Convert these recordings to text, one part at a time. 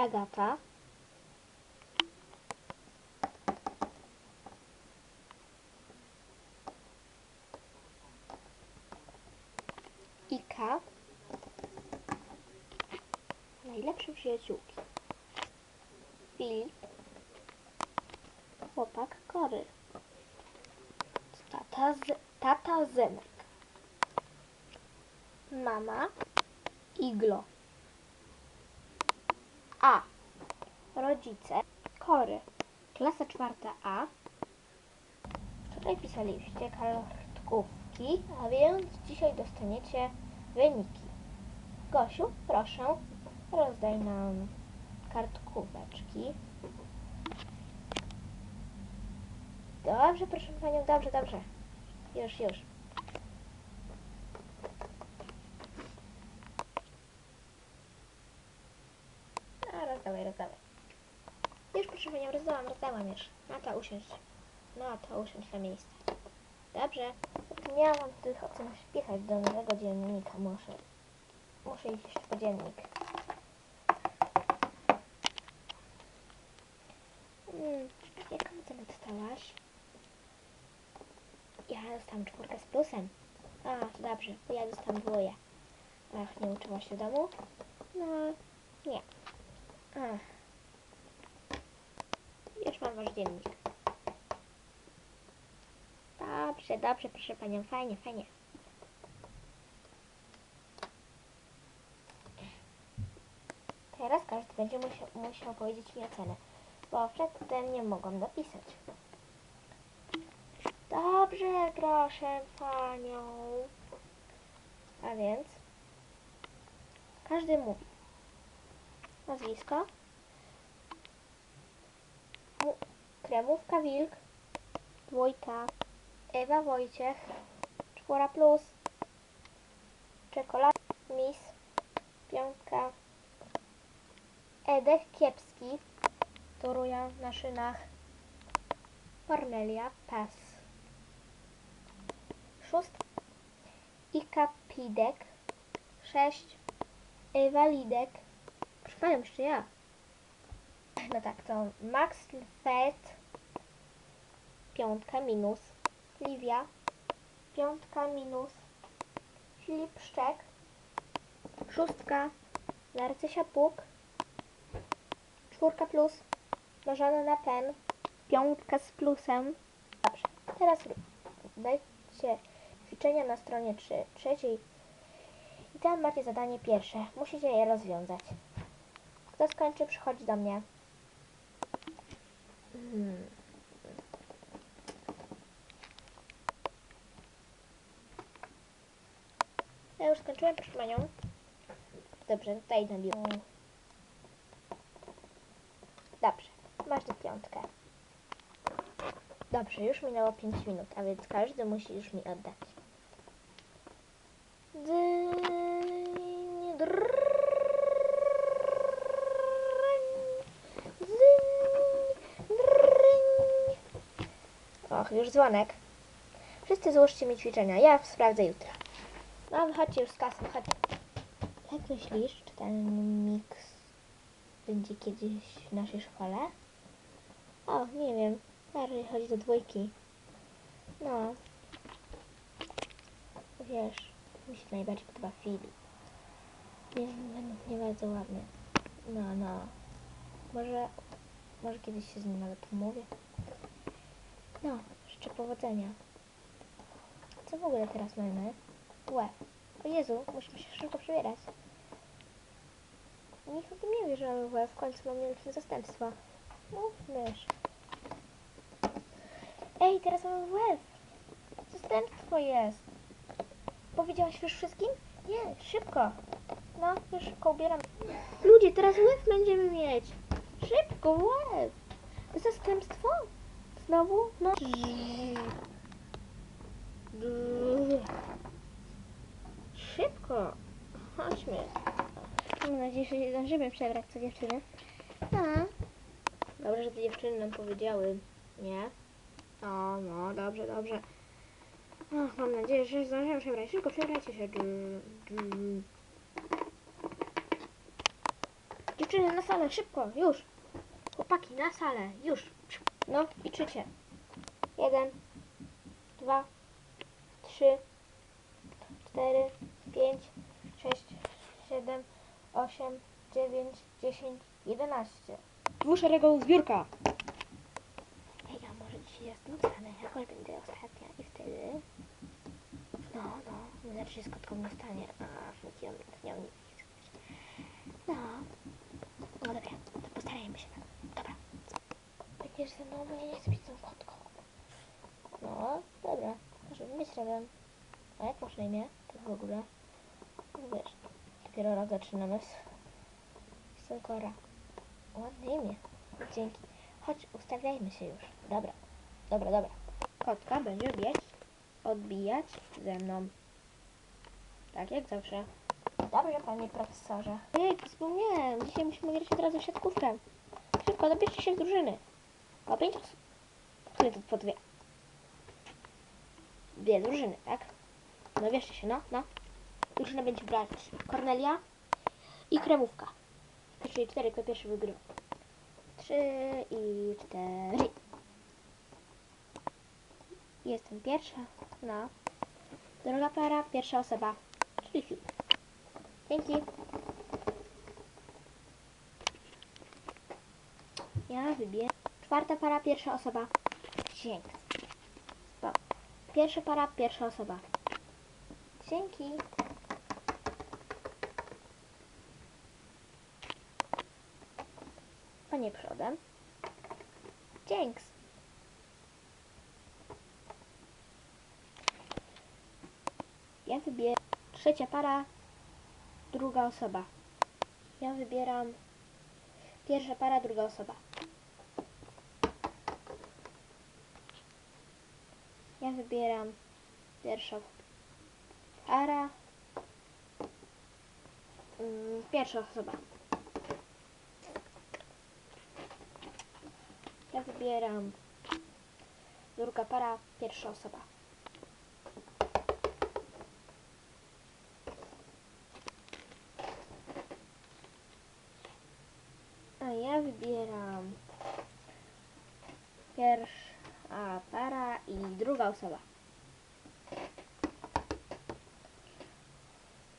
Agata. Ika. Najlepsze przyjaciółki. Filip. Chłopak Kory. Tata, z, tata Zenek. Mama Iglo. A. Rodzice Kory. Klasa czwarta A. Wczoraj pisaliście kartkówki, a więc dzisiaj dostaniecie wyniki. Gosiu, proszę, rozdaj nam kartkóweczki. Dobrze, proszę panią, dobrze, dobrze. Już, już. A, rozdawaj, rozdawaj. Już, rozdałam, rozdałam już. Na to usiąść. Na to usiąść na miejsce. Dobrze. Miałam tych ocen wpisać do nowego dziennika. Muszę. Muszę iść po dziennik. Mm, jaką ocenę dostałaś? Ja dostałam czwórkę z plusem. A, to dobrze, bo ja dostałam dwoje. Ach, nie uczyłaś się w domu? No, nie. Ach. Wasz dziennik. Dobrze, dobrze, proszę panią, fajnie, fajnie. Teraz każdy będzie musiał, musiał powiedzieć mi ocenę, bo przedtem nie mogłam napisać. Dobrze, proszę panią. A więc każdy mówi nazwisko, Kremówka Wilk, dwójka, Ewa Wojciech, czwora plus, czekolad Miss, piątka, Edek Kiepski, toruja na szynach, Kornelia Pas, szóstka, Ika Pidek, sześć, Ewa Lidek, przypadam jeszcze ja. No tak, to Max Fet, piątka minus, Livia, piątka minus, Filip Szczek, szóstka, Narcysia Puk, czwórka plus, Marzana Pen, piątka z plusem. Dobrze, teraz dajcie ćwiczenia na stronie trzy, trzeciej i tam macie zadanie pierwsze. Musicie je rozwiązać. Kto skończy, przychodzi do mnie. Hmm. Już skończyłem, proszę panią. Dobrze, tutaj na biurku. Dobrze, masz tę piątkę. Dobrze, już minęło 5 minut, a więc każdy musi już mi oddać. Och, już dzwonek. Wszyscy złóżcie mi ćwiczenia, ja sprawdzę jutro. No, wychodźcie już z kasy, wychodźcie. Jak myślisz, czy ten miks będzie kiedyś w naszej szkole? O, nie wiem. Harry chodzi do dwójki. No. Wiesz, mi się najbardziej podoba Filip. Nie, nie, nie bardzo ładny. No, no. Może, może kiedyś się z nim nawet umówię. No, życzę powodzenia. Co w ogóle teraz mamy? Łeb. O Jezu, musimy się szybko przebierać. Nikt o tym nie wie, że mamy łeb. W końcu mamy mieliśmy zastępstwo. No, wiesz. Ej, teraz mamy łeb. Zastępstwo jest. Powiedziałaś już wszystkim? Nie, szybko. No, już szybko ubieram. Ludzie, teraz łeb będziemy mieć. Szybko, łeb. Zastępstwo? Znowu? No. Chodźmy. Mam nadzieję, że się zdążymy przebrać, co dziewczyny? No. Dobrze, że te dziewczyny nam powiedziały. Nie? No, no, dobrze, dobrze. Ach, mam nadzieję, że zdążymy przebrać. Szybko przebrajcie się. Du. Dziewczyny, Dziewczyny na salę, szybko, już. Chłopaki, na salę, już. No, liczycie. Jeden, dwa, trzy, cztery, pięć, sześć, siedem, osiem, dziewięć, dziesięć, jedenaście. Dwuszeregowa zbiórka. Ej, a może dzisiaj jest nucane, jakoś będę ostatnia i wtedy... No, no, znaczy się z kotką nie stanie. A, nie, nie, nie, No, no dobra, to postarajmy się. Dobra. Będziesz ze mną, bo ja nie chcę być tą kotką. No, dobra, może być razem. A jak masz na imię? Tak w ogóle. Dopiero rok zaczynamy z... z Synkora. Ładne imię. Dzięki. Chodź, ustawiajmy się już. Dobra, dobra, dobra. Kotka będzie biec, odbijać ze mną. Tak jak zawsze. Dobrze, panie profesorze. Ej, wspomniałem, dzisiaj musimy grać od razu w siatkówkę. Szybko, dobierzcie się w drużyny. Po pięć osób. Które to po dwie? Dwie drużyny, tak? No bierzcie się, no, no. Drużyna będzie brać Kornelia i Kremówka. Czyli cztery, kto pierwszy wygrywa. Trzy i cztery. Jestem pierwsza, no. Druga para, pierwsza osoba, czyli Filip. Dzięki. Ja wybieram. Czwarta para, pierwsza osoba. Dzięki. Pierwsza para, pierwsza osoba. Dzięki. Przodem. Dzięks. Ja wybieram. Trzecia para, druga osoba. Ja wybieram pierwsza para, druga osoba. Ja wybieram pierwszą para, mm, pierwsza osoba. Ja wybieram druga para, pierwsza osoba. A ja wybieram pierwsza para i druga osoba.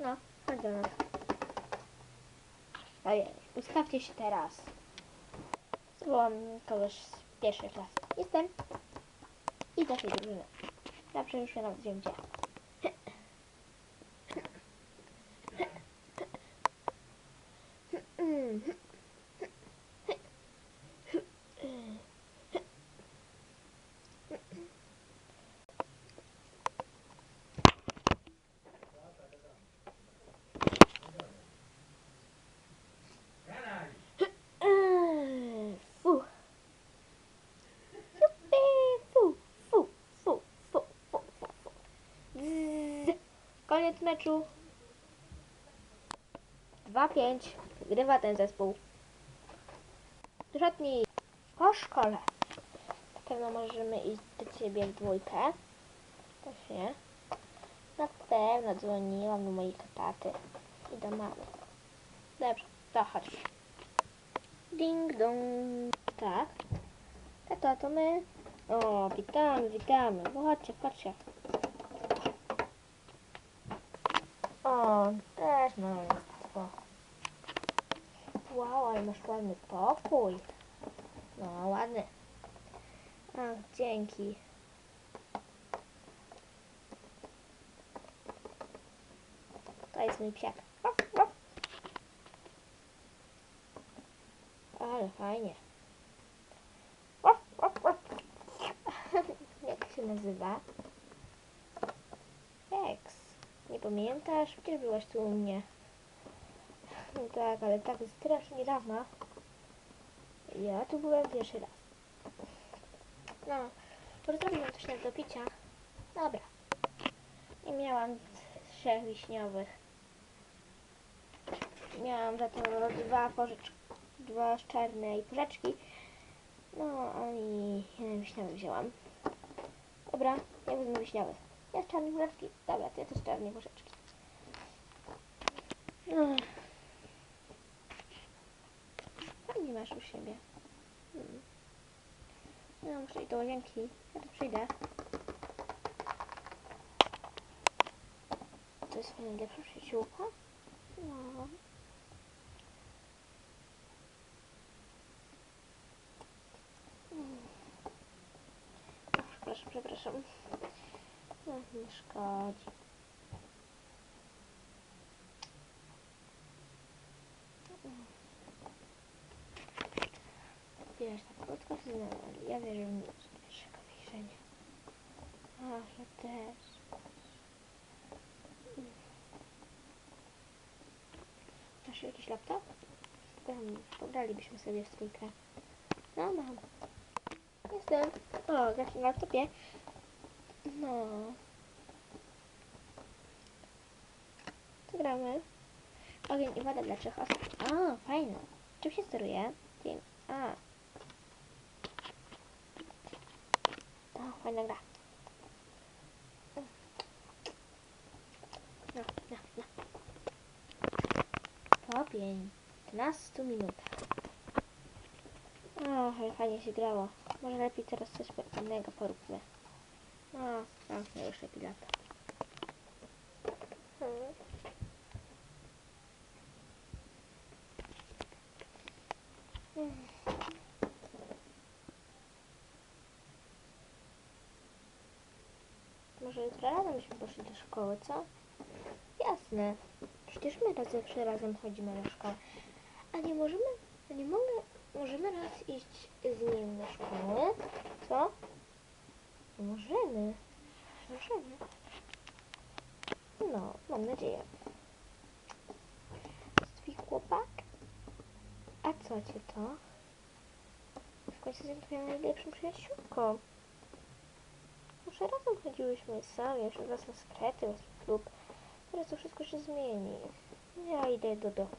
No, chodź do nas. Ustawcie się teraz. Zwołam kogoś z pierwszej klasy. Jestem. I z naszej drużyny. Zawsze już nawet wiem gdzie. Koniec meczu. 2-5. Wygrywa ten zespół. Szatni. Po szkole. Na pewno możemy iść do ciebie w dwójkę. Się. Na pewno dzwoniłam do mojej taty i do mamy. Dobrze, to chodź. Ding dong. Tak. Tato, to my. O, witamy, witamy. Chodźcie, chodźcie. O, też małostwo. Wow, ale masz ładny pokój. No, ładny. Ach, dzięki. To jest mój psiak. Ale fajnie. Jak się nazywa? Pamiętasz? Przecież byłaś tu u mnie. No tak, ale tak strasznie dawno. Ja tu byłem pierwszy raz. No, może zrobimy coś do picia. Dobra. I miałam trzech wiśniowych. Miałam za to dwa porzeczki, dwa czarne i porzeczki. No, ani jeden wiśniowy wzięłam. Dobra, ja wezmę wiśniowy. Ja z czarnej. Dobra, to ja też czarnej porzeczki. No. nie masz u siebie? Hmm. No, muszę iść do łazienki. Ja tu przyjdę. To jest moja najlepsza przyjaciółka? No. Mm. Ach, Przepraszam, przepraszam. No, nie szkodzi. Wiesz, tak krótko się znaleźli. Ja wierzę w nic od pierwszego wejrzenia. Ach, ja też. Masz jakiś laptop? Tam, pogralibyśmy sobie w trójkę. No, mam. Jestem. O, grasz na laptopie. No. Co gramy? Ogień i woda dla trzech osób. A, fajne. Czym się steruje? Tym. A. O, fajna gra. No, no, no. Po 15 minutach. O, fajnie się grało. Może lepiej teraz coś innego poróbmy. No, zamknę już lepiej lata. Hmm. Mm. Może jutro razem byśmy poszli do szkoły, co? Jasne. Przecież my raz zawsze razem chodzimy do szkoły. A nie możemy, a nie mogę, możemy raz iść z nim do szkoły? Co? Możemy. Możemy. No, mam nadzieję. Twój chłopak? A co cię to? W końcu jestem twoją najlepszą przyjaciółką. Może razem chodziłyśmy sami, już własne sekrety, własny klub. Teraz to wszystko się zmieni. Ja idę do domu.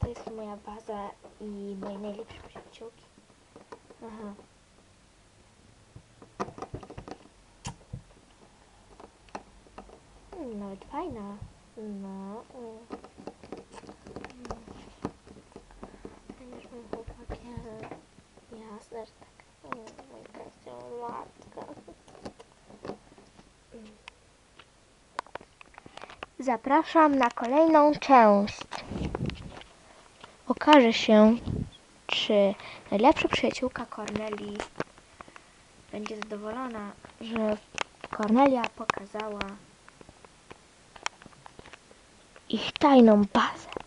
To jest moja baza i moje najlepsze przyjaciółki. Aha. Mm, Nawet fajna. No. mm. Jasne, że tak. Matka. Mm. Zapraszam na kolejną część. Okaże się, czy najlepsza przyjaciółka Corneli będzie zadowolona, że Cornelia pokazała ich tajną bazę.